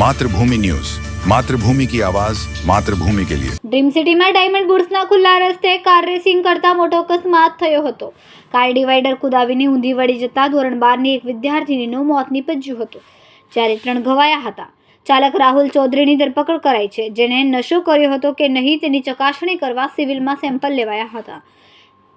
Mathrubhumi news. Mathrubhumi કી આવાજ, માતૃભૂમિ કે લિયે. ડ્રીમ સિટીમાં ડાયમંડ બુર્સના ખુલ્લા રસ્તે કાર રેસિંગ કરતા મોટો અકસ્માત થયો હતો. કાર ડિવાઈડર કુદાવીની ઊંધી વળી જતા ધોરણ બારની એક વિદ્યાર્થીનીનું મોત નીપજ્યું હતું. જ્યારે ત્રણ ઘવાયા હતા. ચાલક રાહુલ ચૌધરીની ધરપકડ કરાઈ છે, જેણે નશો કર્યો હતો કે નહીં તેની ચકાસણી કરવા સિવિલમાં સેમ્પલ લેવાયા હતા.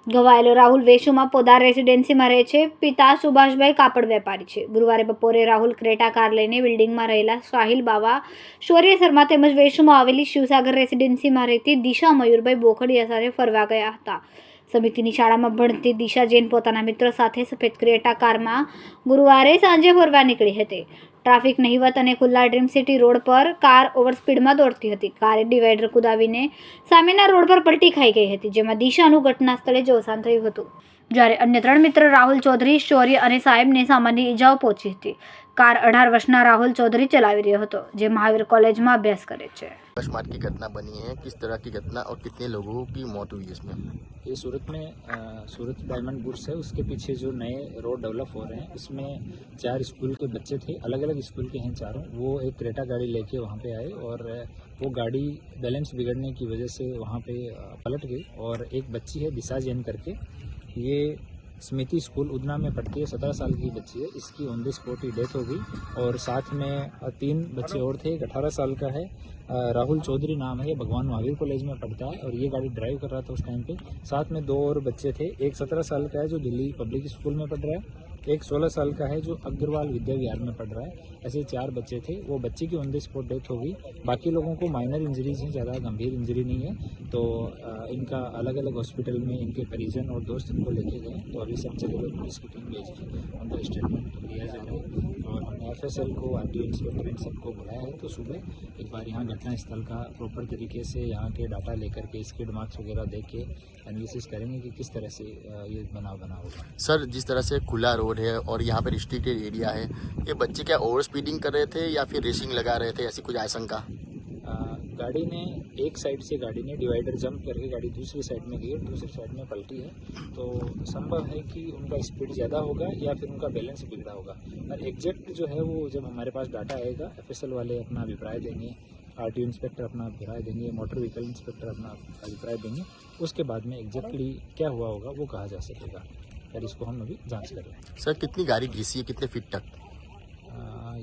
ઘવાયેલો રાહુલ વેશુમાં પોદાર રેસિડેન્સીમાં રહે છે. પિતા સુભાષભાઈ કાપડ વેપારી છે. ગુરુવારે બપોરે રાહુલ ક્રેટા કાર લઈને બિલ્ડિંગમાં રહેલા સાહિલ બાવા, શૌર્ય શર્મા તેમજ વેશુમાં આવેલી શિવસાગર રેસિડેન્સીમાં રહેતી દિશા મયુરભાઈ બોખડિયા સાથે ફરવા ગયા હતા. સમિતિની શાળામાં ભણતી દિશા જૈન પોતાના મિત્રો સાથે સફેદ ક્રેટા કારમાં ગુરુવારે સાંજે ફરવા નીકળી હતી. ટ્રાફિક નહીવત અને ખુલ્લા ડ્રીમ સિટી રોડ પર કાર ઓવર સ્પીડમાં દોડતી હતી. કારે ડિવાઈડર કુદાવીને સામેના રોડ પર પલટી ખાઈ ગઈ હતી, જેમાં દિશાનું ઘટના સ્થળે જ અવસાન થયું હતું. જ્યારે અન્ય ત્રણ મિત્ર, રાહુલ ચૌધરી, શૌર્ય અને સાહેબને સામાન્ય ઈજાઓ પહોંચી હતી. કાર અઢાર વર્ષના રાહુલ ચૌધરી ચલાવી રહ્યો હતો, જે મહાવીર કોલેજમાં અભ્યાસ કરે છે. अकस्मात की घटना बनी है, किस तरह की घटना और कितने लोगों की मौत हुई है इसमें? ये सूरत में सूरत डायमंड बुर्स है, उसके पीछे जो नए रोड डेवलप हो रहे हैं, इसमें चार स्कूल के बच्चे थे अलग अलग स्कूल के हैं चारों, वो एक क्रेटा गाड़ी लेके वहाँ पे आए और वो गाड़ी बैलेंस बिगड़ने की वजह से वहाँ पे पलट गई और एक बच्ची है, दिशा जैन करके, ये स्मृति स्कूल उदना में पढ़ती है, सत्रह साल की बच्ची है। इसकी ऑन द स्पॉट ही डेथ हो गई और साथ में तीन बच्चे और थे, एक अठारह साल का है। राहुल चौधरी नाम है, ये भगवान महावीर कॉलेज में पढ़ता है और ये गाड़ी ड्राइव कर रहा था उस टाइम पे। साथ में दो और बच्चे थे, एक सत्रह साल का है, जो दिल्ली पब्लिक स्कूल में पढ़ रहा है। एक सोलह साल का है जो अग्रवाल विद्या विहार में पढ़ रहा है। ऐसे चार बच्चे थे। वो बच्चे की ऑन द स्पॉट डेथ हो गई। बाकी लोगों को माइनर इंजरीज हैं, ज़्यादा गंभीर इंजरी नहीं है। तो इनका अलग अलग हॉस्पिटल में इनके परिजन और दोस्त इनको लेके गए तो अभी सब जगह पुलिस की टीम भेज के उनका स्टेटमेंट लिया जा रहा है। और हमने एफ़ एस एल को आर टी इंस्पेक्टर इन सबको बुलाया है। तो सुबह एक बार यहाँ घटना स्थल का प्रॉपर तरीके से यहाँ के डाटा लेकर के स्किड मार्क्स वगैरह देख के एनालिसिस करेंगे कि किस तरह से ये बनाव बना होगा सर, जिस तरह से खुला रोड है और यहाँ पे रिस्ट्रिक्टेड एरिया है। ये बच्चे क्या ओवर स्पीडिंग कर रहे थे या फिर रेसिंग लगा रहे थे? ऐसी कुछ आशंका? गाड़ी ने एक साइड से गाड़ी ने डिवाइडर जंप करके गाड़ी दूसरी साइड में गई और दूसरी साइड में पलटी है। तो संभव है कि उनका स्पीड ज़्यादा होगा या फिर उनका बैलेंस बिगड़ा होगा। और एग्जैक्ट जो है वो जब हमारे पास डाटा आएगा एफ़ वाले अपना अभिप्राय देंगे आर इंस्पेक्टर अपना अभिप्राय देंगे मोटर व्हीकल इंस्पेक्टर अपना अभिप्राय देंगे, उसके बाद में एग्जैक्टली क्या हुआ होगा वो कहा जा सकेगा। पर इसको हम अभी जाँच कर रहे हैं। सर कितनी गाड़ी घिसी है? कितने फीट तक?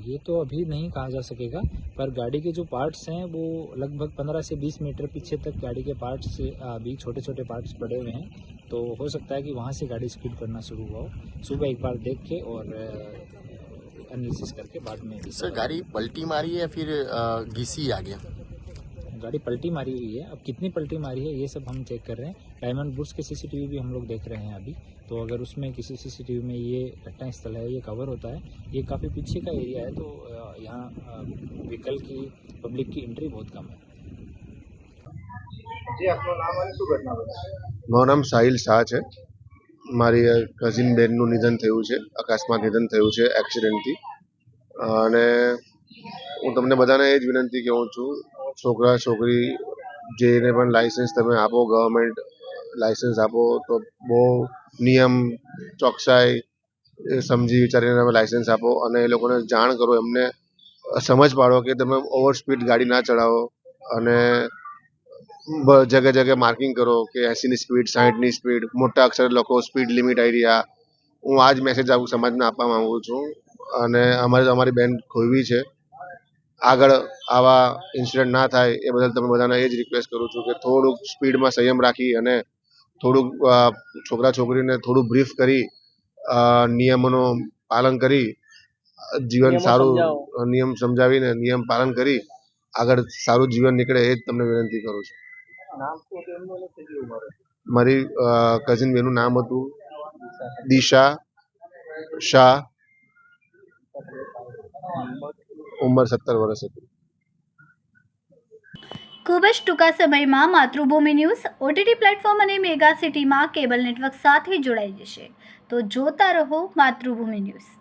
ये तो अभी नहीं कहा जा सकेगा पर गाड़ी के जो पार्ट्स हैं वो लगभग 15 से 20 मीटर पीछे तक गाड़ी के पार्ट्स अभी छोटे छोटे पार्ट्स पड़े हुए हैं। तो हो सकता है कि वहाँ से गाड़ी स्पीड करना शुरू हुआ हो। सुबह एक बार देख के और एनालिसिस करके बाद में सर गाड़ी पलटी मारी है या फिर घिसी आ गया? गाड़ी पलटी मारी हुई है अब कितनी पलटी मारी है ये सब हम चेक कर रहे हैं डायमंड बुर्स के सीसीटीवी भी हम लोग देख रहे हैं अभी तो अगर उसमें किसी सीसीटीवी में ये घटना स्थल है ये कवर होता है ये काफ़ी पीछे का एरिया है तो अ, यहाँ व्हीकल की पब्लिक की एंट्री बहुत कम है મારું નામ સાહિલ શાહ છે મારી કઝિન બેનનું નિધન થયું છે અકસ્માત નિધન થયું છે એક્સિડન્ટથી અને હું તમને બધાને એ જ વિનંતી કહું છું છોકરા, છોકરી જેને પણ લાઇસન્સ તમે આપો ગવર્મેન્ટ લાઇસન્સ આપો, તો બહુ નિયમ, ચોકસાઈ સમજી વિચારીને તમે લાઇસન્સ આપો અને એ લોકોને જાણ કરો, એમને સમજ પાડો કે તમે ઓવર સ્પીડ ગાડી ના ચલાવો અને જગ્યા જગ્યાએ માર્કિંગ કરો કે એંસીની સ્પીડ સાહીઠની સ્પીડ મોટા અક્ષર લખો સ્પીડ લિમિટ આવી રહ્યા. હું આ જ મેસેજ આવું સમાજને આપવા માંગુ છું અને અમારે તો અમારી બેન ખોઈવી છે. આગળ આવા ઇન્સિડન્ટ ના થાય એ બદલ તમે બધાને એ જ રિક્વેસ્ટ કરું છું કે થોડુંક સ્પીડમાં સંયમ રાખી અને થોડુંક છોકરા છોકરીને થોડું બ્રીફ કરી નિયમોનું પાલન કરી જીવન સારું નિયમ સમજાવીને નિયમ પાલન કરી આગળ સારું જીવન નીકળે એ જ તમને વિનંતી કરું છું. મારી? કઝિન બેનું નામ હતું દિશા શાહ. ઉંમર સત્તર વર્ષ હતી. ખૂબ જ ટૂંકા સમયમાં માતૃભૂમિ ન્યૂઝ, ઓટીટી પ્લેટફોર્મ અને મેગા સિટીમાં કેબલ નેટવર્ક સાથે જોડાઈ જશે. તો જોતા રહો માતૃભૂમિ ન્યૂઝ.